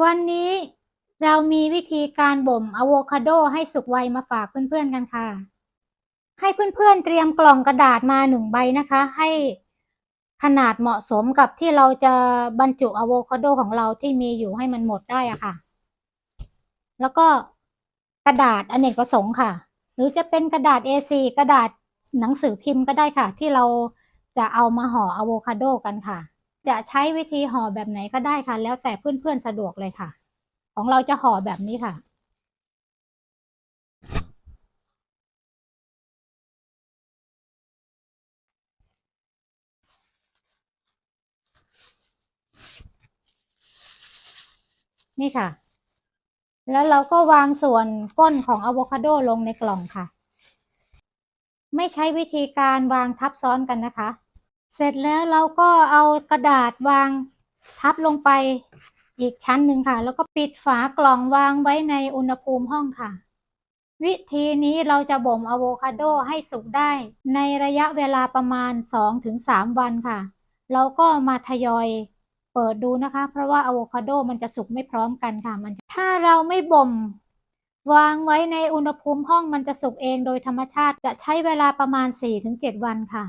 วันนี้เรามีวิธีการบ่มอะโวคาโดให้สุกไวมาฝากเพื่อนๆกันค่ะ ให้เพื่อนๆเตรียมกล่องกระดาษมาหนึ่งใบนะคะ ให้ขนาดเหมาะสมกับที่เราจะบรรจุอะโวคาโดของเราที่มีอยู่ให้มันหมดได้อะค่ะ แล้วก็กระดาษอเนกประสงค์ค่ะ หรือจะเป็นกระดาษ A4 กระดาษหนังสือพิมพ์ก็ได้ค่ะ ที่เราจะเอามาห่ออะโวคาโดกันค่ะ จะใช้วิธีห่อแบบไหนก็ได้ค่ะ แล้วแต่เพื่อนๆสะดวกเลยค่ะ ของเราจะห่อแบบนี้ค่ะนี่ค่ะ แล้วเราก็วางส่วนก้นของอะโวคาโดลงในกล่องค่ะ ไม่ใช้วิธีการวางทับซ้อนกันนะคะ เสร็จแล้วเราก็เอากระดาษวางทับลงไปอีกชั้นหนึ่งค่ะ แล้วก็ปิดฝากล่องวางไว้ในอุณหภูมิห้องค่ะ วิธีนี้เราจะบ่มอะโวคาโดให้สุกได้ ในระยะเวลาประมาณ 2-3 วันค่ะ เราก็มาทยอยเปิดดูนะคะ เพราะว่าอะโวคาโดมันจะสุกไม่พร้อมกันค่ะ มันถ้าเราไม่บ่ม วางไว้ในอุณหภูมิห้องมันจะสุกเองโดยธรรมชาติจะใช้เวลาประมาณ 4-7 วันค่ะ